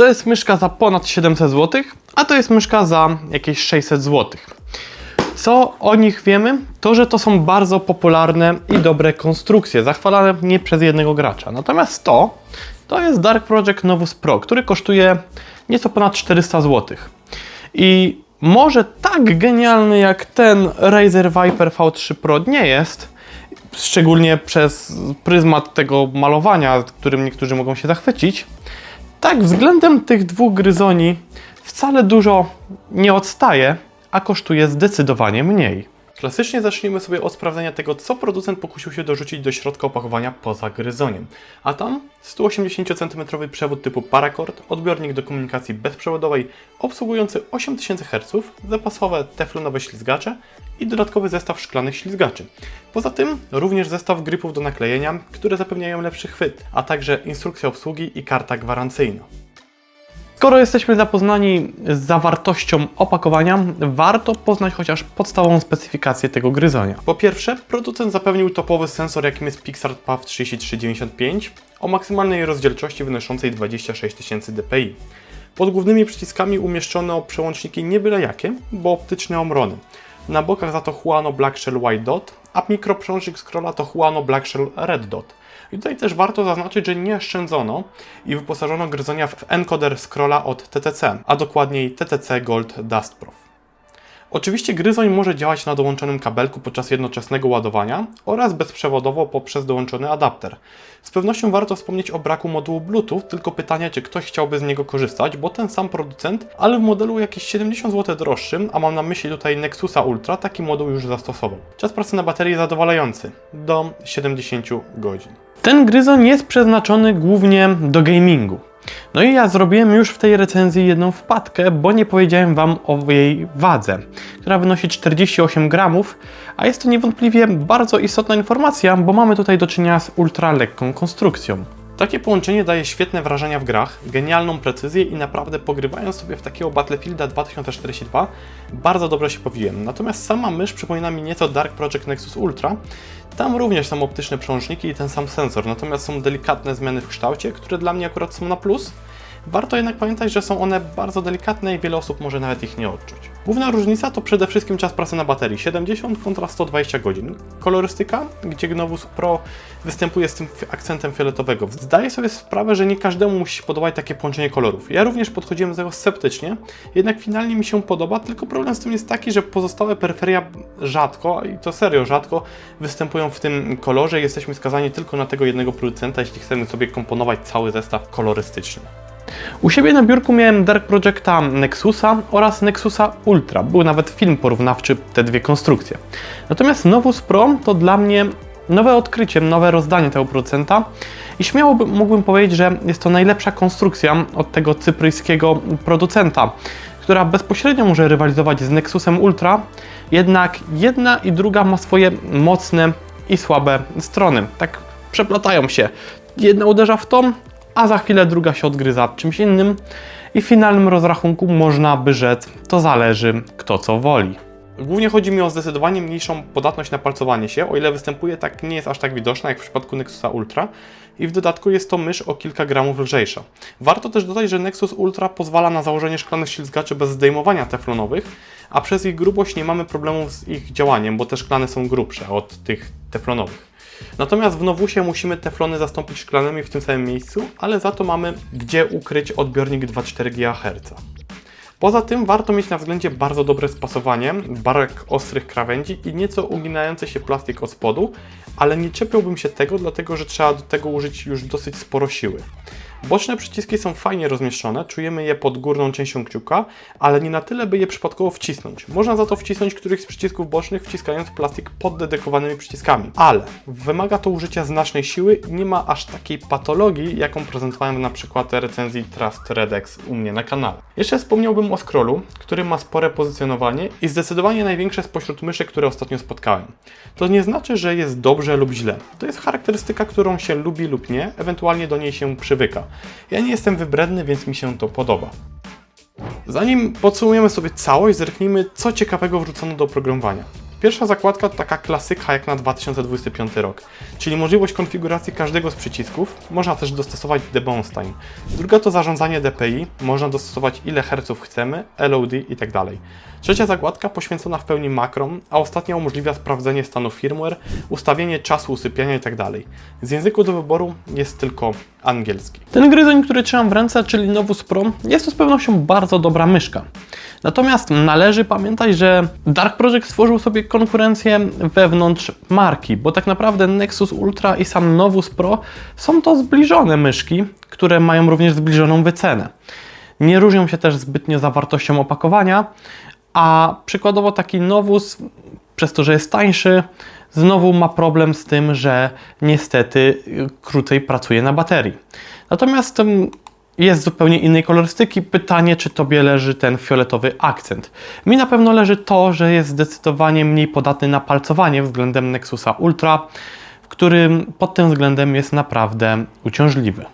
To jest myszka za ponad 700 zł, a to jest myszka za jakieś 600 zł. Co o nich wiemy? To, że to są bardzo popularne i dobre konstrukcje, zachwalane nie przez jednego gracza. Natomiast to, to jest Dark Project Novus Pro, który kosztuje nieco ponad 400 zł. I może tak genialny jak ten Razer Viper V3 Pro nie jest, szczególnie przez pryzmat tego malowania, którym niektórzy mogą się zachwycić, tak względem tych dwóch gryzoni wcale dużo nie odstaje, a kosztuje zdecydowanie mniej. Klasycznie zacznijmy sobie od sprawdzenia tego, co producent pokusił się dorzucić do środka opakowania poza gryzoniem. A tam 180 cm przewód typu Paracord, odbiornik do komunikacji bezprzewodowej obsługujący 8000 Hz, zapasowe teflonowe ślizgacze i dodatkowy zestaw szklanych ślizgaczy. Poza tym również zestaw grypów do naklejenia, które zapewniają lepszy chwyt, a także instrukcja obsługi i karta gwarancyjna. Skoro jesteśmy zapoznani z zawartością opakowania, warto poznać chociaż podstawową specyfikację tego gryzonia. Po pierwsze, producent zapewnił topowy sensor, jakim jest Pixart PAV 3395 o maksymalnej rozdzielczości wynoszącej 26 000 dpi. Pod głównymi przyciskami umieszczono przełączniki nie byle jakie, bo optyczne omrony. Na bokach za to Huano Black Shell White Dot, a mikroprzełącznik scrolla to Huano Black Shell Red Dot. I tutaj też warto zaznaczyć, że nie oszczędzono i wyposażono gryzonia w encoder scrolla od TTC, a dokładniej TTC Gold Dust Prof. Oczywiście gryzoń może działać na dołączonym kabelku podczas jednoczesnego ładowania oraz bezprzewodowo poprzez dołączony adapter. Z pewnością warto wspomnieć o braku modułu Bluetooth, tylko pytanie, czy ktoś chciałby z niego korzystać, bo ten sam producent, ale w modelu jakieś 70 zł droższym, a mam na myśli tutaj Nexusa Ultra, taki moduł już zastosował. Czas pracy na baterii zadowalający, do 70 godzin. Ten gryzoń jest przeznaczony głównie do gamingu. No i ja zrobiłem już w tej recenzji jedną wpadkę, bo nie powiedziałem Wam o jej wadze, która wynosi 48 gramów, a jest to niewątpliwie bardzo istotna informacja, bo mamy tutaj do czynienia z ultra lekką konstrukcją. Takie połączenie daje świetne wrażenia w grach, genialną precyzję i naprawdę pogrywając sobie w takiego Battlefielda 2042 bardzo dobrze się powiłem. Natomiast sama mysz przypomina mi nieco Dark Project Nexus Ultra. Tam również są optyczne przełączniki i ten sam sensor, natomiast są delikatne zmiany w kształcie, które dla mnie akurat są na plus. Warto jednak pamiętać, że są one bardzo delikatne i wiele osób może nawet ich nie odczuć. Główna różnica to przede wszystkim czas pracy na baterii 70 kontra 120 godzin. Kolorystyka, gdzie Gnovus Pro występuje z tym akcentem fioletowego. Zdaję sobie sprawę, że nie każdemu musi się podobać takie połączenie kolorów. Ja również podchodziłem do tego sceptycznie, jednak finalnie mi się podoba, tylko problem z tym jest taki, że pozostałe peryferia rzadko, i to serio rzadko, występują w tym kolorze. Jesteśmy skazani tylko na tego jednego producenta, jeśli chcemy sobie komponować cały zestaw kolorystyczny. U siebie na biurku miałem Dark Projecta Nexusa oraz Nexusa Ultra. Był nawet film porównawczy te dwie konstrukcje. Natomiast Novus Pro to dla mnie nowe odkrycie, nowe rozdanie tego producenta i śmiało by, mógłbym powiedzieć, że jest to najlepsza konstrukcja od tego cypryjskiego producenta, która bezpośrednio może rywalizować z Nexusem Ultra, jednak jedna i druga ma swoje mocne i słabe strony. Tak przeplatają się. Jedna uderza w tą, a za chwilę druga się odgryza czymś innym i w finalnym rozrachunku można by rzec, to zależy kto co woli. Głównie chodzi mi o zdecydowanie mniejszą podatność na palcowanie się, o ile występuje tak nie jest aż tak widoczna jak w przypadku Nexusa Ultra i w dodatku jest to mysz o kilka gramów lżejsza. Warto też dodać, że Nexus Ultra pozwala na założenie szklanych ślizgaczy bez zdejmowania teflonowych, a przez ich grubość nie mamy problemów z ich działaniem, bo te szklane są grubsze od tych teflonowych. Natomiast w Novusie musimy teflony zastąpić szklanymi w tym samym miejscu, ale za to mamy gdzie ukryć odbiornik 2,4 GHz. Poza tym warto mieć na względzie bardzo dobre spasowanie, barek ostrych krawędzi i nieco uginający się plastik od spodu, ale nie czepiałbym się tego, dlatego że trzeba do tego użyć już dosyć sporo siły. Boczne przyciski są fajnie rozmieszczone, czujemy je pod górną częścią kciuka, ale nie na tyle, by je przypadkowo wcisnąć. Można za to wcisnąć któryś z przycisków bocznych, wciskając plastik pod dedykowanymi przyciskami, ale wymaga to użycia znacznej siły i nie ma aż takiej patologii, jaką prezentowałem na przykład recenzji Trust Redex u mnie na kanale. Jeszcze wspomniałbym o scrollu, który ma spore pozycjonowanie i zdecydowanie największe spośród myszy, które ostatnio spotkałem. To nie znaczy, że jest dobrze lub źle. To jest charakterystyka, którą się lubi lub nie, ewentualnie do niej się przywyka. Ja nie jestem wybredny, więc mi się to podoba. Zanim podsumujemy sobie całość, zerknijmy, co ciekawego wrzucono do oprogramowania. Pierwsza zakładka to taka klasyka jak na 2025 rok, czyli możliwość konfiguracji każdego z przycisków, można też dostosować debounce time. Druga to zarządzanie DPI, można dostosować ile herców chcemy, LOD itd. Trzecia zakładka poświęcona w pełni makrom, a ostatnia umożliwia sprawdzenie stanu firmware, ustawienie czasu usypiania itd. Z języku do wyboru jest tylko angielski. Ten gryzoń, który trzymam w ręce, czyli Novus Pro, jest to z pewnością bardzo dobra myszka. Natomiast należy pamiętać, że Dark Project stworzył sobie konkurencję wewnątrz marki, bo tak naprawdę Nexus Ultra i sam Novus Pro są to zbliżone myszki, które mają również zbliżoną wycenę. Nie różnią się też zbytnio zawartością opakowania, a przykładowo taki Novus, przez to, że jest tańszy, znowu ma problem z tym, że niestety y, krócej pracuje na baterii. Natomiast jest zupełnie innej kolorystyki. Pytanie, czy tobie leży ten fioletowy akcent. Mi na pewno leży to, że jest zdecydowanie mniej podatny na palcowanie względem Nexusa Ultra, w którym pod tym względem jest naprawdę uciążliwy.